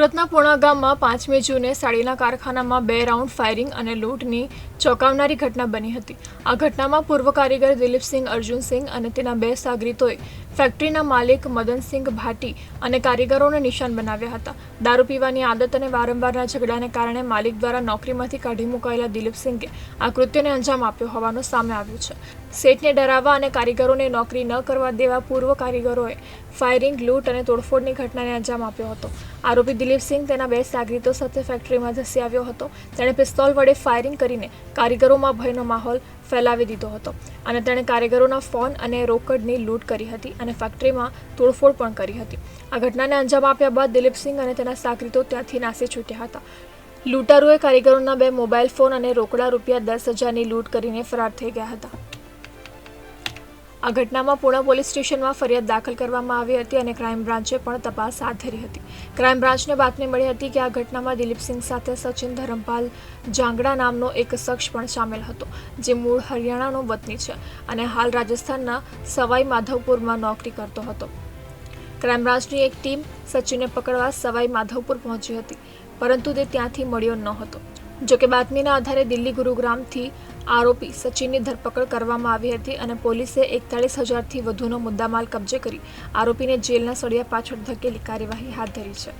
સુરતના પુણા ગામમાં પાંચમી જૂને સાડીના કારખાનામાં બે રાઉન્ડ ફાયરિંગ અને લૂંટની ચોંકાવનારી ઘટના બની હતી. આ ઘટનામાં પૂર્વ કારીગર દિલીપસિંહ, અર્જુનસિંહ અને તેના બે સાગરીતોએ ફેક્ટરીના માલિક મદનસિંહ ભાટી અને કારીગરોને નિશાન બનાવ્યા હતા. દારૂ પીવાની આદત અને વારંવારના ઝઘડાને કારણે માલિક દ્વારા નોકરીમાંથી કાઢી મુકાયેલા દિલીપસિંહે આ કૃત્યને અંજામ આપ્યો હોવાનું સામે આવ્યું છે. સેટને ડરાવવા અને કારીગરોને નોકરી ન કરવા દેવા પૂર્વ કારીગરોએ ફાયરિંગ, લૂંટ અને તોડફોડની ઘટનાને અંજામ આપ્યો હતો. આરોપી દિલીપસિંહ તેના બે સાગરીતો સાથે ફેક્ટરીમાં ધસી આવ્યો હતો. તેણે પિસ્તોલ વડે ફાયરિંગ કરીને કારીગરોમાં ભયનો માહોલ ફેલાવી દીધો હતો અને તેણે કારીગરોના ફોન અને રોકડની લૂંટ કરી હતી અને ફેક્ટરીમાં તોડફોડ પણ કરી હતી. આ ઘટનાને અંજામ આપ્યા બાદ દિલીપસિંહ અને તેના સાગરીતો ત્યાંથી નાસી છૂટ્યા હતા. લૂંટારુએ કારીગરોના બે મોબાઈલ ફોન અને રોકડા રૂપિયા દસ હજારની લૂંટ કરીને ફરાર થઈ ગયા હતા. આ ઘટનામાં પૂણા પોલીસ સ્ટેશનમાં ફરિયાદ દાખલ કરવામાં આવી હતી અને ક્રાઇમ બ્રાન્ચે પણ તપાસ હાથ ધરી હતી. ક્રાઇમ બ્રાન્ચને બાતમી મળી હતી કે આ ઘટનામાં દિલીપસિંહ સાથે સચિન ધરમપાલ જાંગડા નામનો એક શખ્સ પણ સામેલ હતો, જે મૂળ હરિયાણાનો વતની છે અને હાલ રાજસ્થાનના સવાઈ માધવપુરમાં નોકરી કરતો હતો. ક્રાઇમ બ્રાન્ચની એક ટીમ સચિનને પકડવા સવાઈ માધવપુર પહોંચી હતી, પરંતુ તે ત્યાંથી મળ્યો ન હતો. જોકે બાતમીના આધારે દિલ્હી ગુરુગ્રામથી આરોપી સચિનની ધરપકડ કરવામાં આવી હતી અને પોલીસે એકતાળીસ હજારથી વધુનો મુદ્દામાલ કબજે કરી આરોપીને જેલના સળિયા પાછળ ધકેલી કાર્યવાહી હાથ ધરી છે.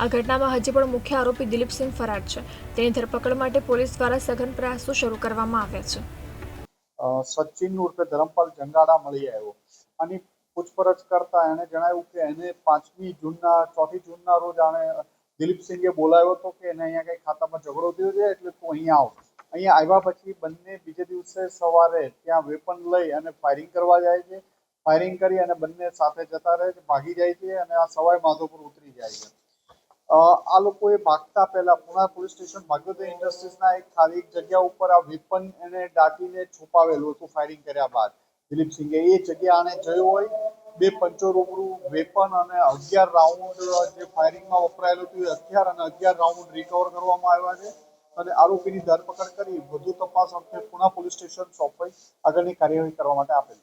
આ ઘટનામાં હજી પણ મુખ્ય આરોપી દિલીપસિંહ ફરાર છે. તેની ધરપકડ માટે પોલીસ દ્વારા સઘન પ્રયાસો શરૂ કરવામાં આવ્યા છે. સચિન ઉર્ફે ધરમપાલ જંગાડા મળી આવ્યો. અને પૂછપરછ કરતા એણે જણાવ્યું કે એને પાંચમી જૂનના, ચોથી જૂનના રોજ આણે દિલીપસિંહે બોલાવ્યો હતો કે એને અહીંયા કંઈ ખાતામાં ઝઘડો થયો છે, એટલે તું અહીંયા આવ. અહીંયા આવ્યા પછી બંને બીજે દિવસે સવારે ત્યાં વેપન લઈ અને ફાયરિંગ કરવા જાય છે. ફાયરિંગ કરી અને બંને સાથે જતા રહે છે, ભાગી જાય છે અને આ સવાઈ માધોપુર ઉતરી જાય છે. આ લોકોએ ભાગતા પહેલા પુણા પોલીસ સ્ટેશન ભાગ્યોદય ઇન્ડસ્ટ્રીઝના એક ખાલી જગ્યા ઉપર આ વેપન એને દાટીને છુપાવેલું હતું ફાયરિંગ કર્યા બાદ. દિલીપસિંહે એ જગ્યા આણે જોયું હોય બે પંચો રૂબરૂ વેપન અને અગિયાર રાઉન્ડ જે ફાયરિંગમાં વપરાયેલું હતું હથિયાર અને અગિયાર રાઉન્ડ રિકવર કરવામાં આવ્યા છે. અને આરોપીની ધરપકડ કરી વધુ તપાસ અર્થે પુણા પોલીસ સ્ટેશન સોંપાઈ આગળની કાર્યવાહી કરવા માટે આપેલ